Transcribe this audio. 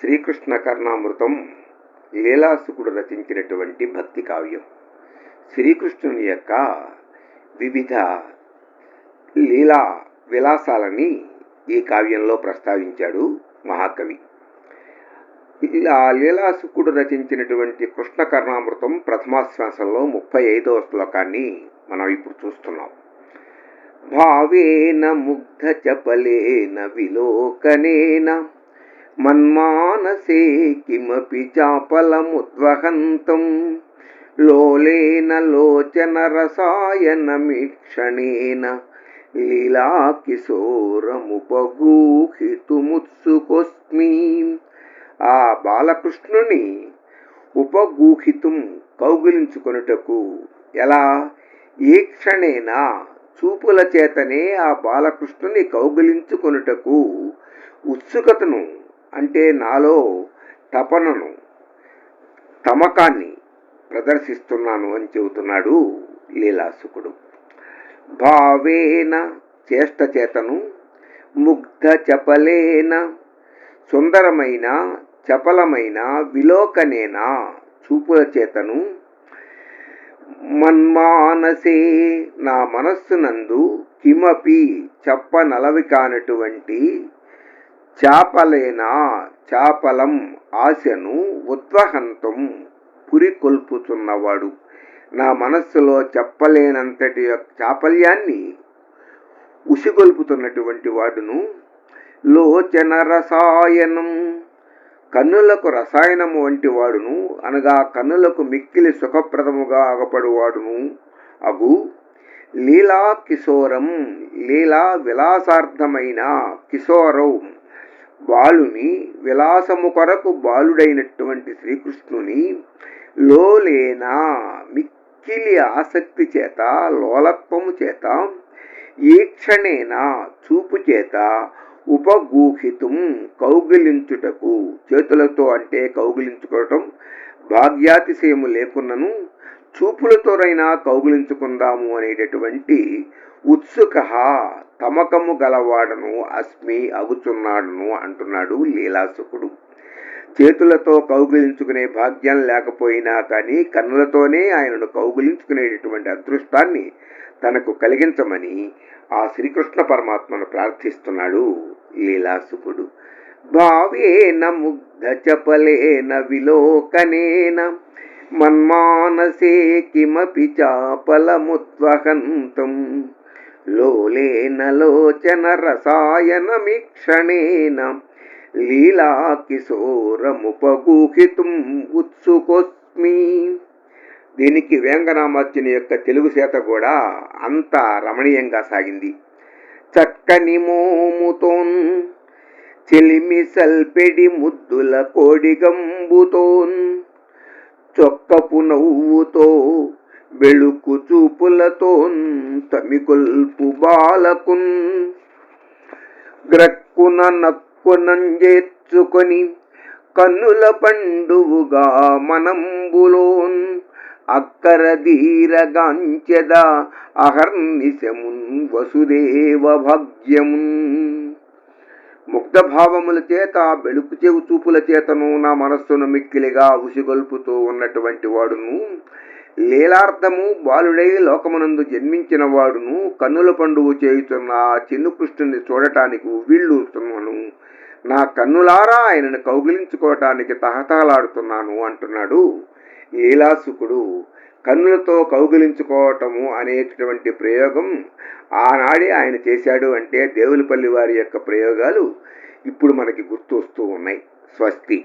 శ్రీకృష్ణ కర్ణామృతం లీలాసుకుడు రచించినటువంటి భక్తి కావ్యం. శ్రీకృష్ణుని యొక్క వివిధ లీలా విలాసాలని ఈ కావ్యంలో ప్రస్తావించాడు మహాకవి. ఇలా లీలాసుకుడు రచించినటువంటి కృష్ణ కర్ణామృతం ప్రథమాశ్వాసంలో ముప్పై ఐదవ శ్లోకాన్ని మనం ఇప్పుడు చూస్తున్నాం. భావేన ముగ్ధ చపలేన విలోకనేన మన్మానసే కిమపి చాపలముద్వహంతం. లోలేన లోచన రసాయనమీక్షణేన లీలాకిశోరముపగూహితుముత్సుకొస్మి ఆ బాలకృష్ణుని ఉపగూహితం కౌగిలించుకొనుటకు ఎలా? ఏ క్షణేనా చూపుల చేతనే ఆ బాలకృష్ణుని కౌగిలించుకొనుటకు ఉత్సుకతను అంటే నాలో తపనను తమకాన్ని ప్రదర్శిస్తున్నాను అని చెబుతున్నాడు లీలాసుకుడు. భావేన చేష్ట చేతను ముగ్ధ చపలేన సుందరమైన చపలమైన విలోకనేన చూపుల చేతను మన్మానసే నా మనస్సునందు కిమపి చెప్పనలవి కానటువంటి చాపలేనా చాపలం ఆశను ఉత్వహంతం పురికొల్పుతున్నవాడు. నా మనస్సులో చెప్పలేనంతటి యొక్క చాపల్యాన్ని ఉసిగొల్పుతున్నటువంటి వాడును. లోచన రసాయనం కన్నులకు రసాయనము వంటి వాడును. అనగా కన్నులకు మిక్కిలి సుఖప్రదముగా అగపడువాడును అగు లీలా కిశోరం లీలా విలాసార్థమైన కిశోరం. బాలుని విలాసము కొరకు బాలుడైనటువంటి శ్రీకృష్ణుని లోలేనా మిక్కిలి ఆసక్తి చేత లోలత్వము చేత ఈక్షణేనా చూపు చేత ఉపగూహితం కౌగిలించుటకు చేతులతో అంటే కౌగిలించుకోవటం భాగ్యాతిశయము లేకున్నను చూపులతోనైనా కౌగులించుకుందాము అనేటటువంటి ఉత్సుక తమకము గలవాడను అస్మి అగుచున్నాడును అంటున్నాడు లీలాసుకుడు చేతులతో కౌగిలించుకునే భాగ్యం లేకపోయినా కానీ కన్నులతోనే ఆయనను కౌగిలించుకునేటటువంటి అదృష్టాన్ని తనకు కలిగించమని ఆ శ్రీకృష్ణ పరమాత్మను ప్రార్థిస్తున్నాడు లీలాసుకుడు భావేన ముగ్ధ చపలేన విలోకనేన మన్మానసే కిమపి చాపలముత్వహంతం లోలేన లోచన రసాయనమీక్షణేన లీలా కిశోరముపగూహితం ఉత్సుకొస్మి. దీనికి వేంగనామార్జుని యొక్క తెలుగు చేత కూడా అంత రమణీయంగా సాగింది. చక్కని మోముతోన్ చెలిమి సల్పెడి ముద్దుల కోడిగంబుతోన్. చొక్కపు నవ్వుతో వెళుకు చూపులతో తమికొల్పు బాలకున్ గ్రక్కున నక్కునంజేర్చుకొని కన్నుల పండువుగా మనంబులోన్ అక్కర ధీరగాంచెద అహర్నిశమున్ వసుదేవ భాగ్యమున్. ముగ్ధభావముల చేత బెళుకు చెవు చూపుల చేతను నా మనస్సును మిక్కిలిగా ఉసిగొల్పుతూ ఉన్నటువంటి వాడును. లీలార్థము బాలుడై లోకమునందు జన్మించిన వాడును. కన్నుల పండుగ చేయుతున్న ఆ చూడటానికి ఉవ్విళ్ళూస్తున్నాను నా కన్నులారా ఆయనను కౌగిలించుకోవటానికి తహతహలాడుతున్నాను అంటున్నాడు లీలాసుకుడు. కన్నులతో కౌగిలించుకోవటము అనేటటువంటి ప్రయోగం ఆనాడే ఆయన చేశాడు అంటే దేవులపల్లి వారి యొక్క ప్రయోగాలు ఇప్పుడు మనకి గుర్తు వస్తూ ఉన్నాయి. స్వస్తి.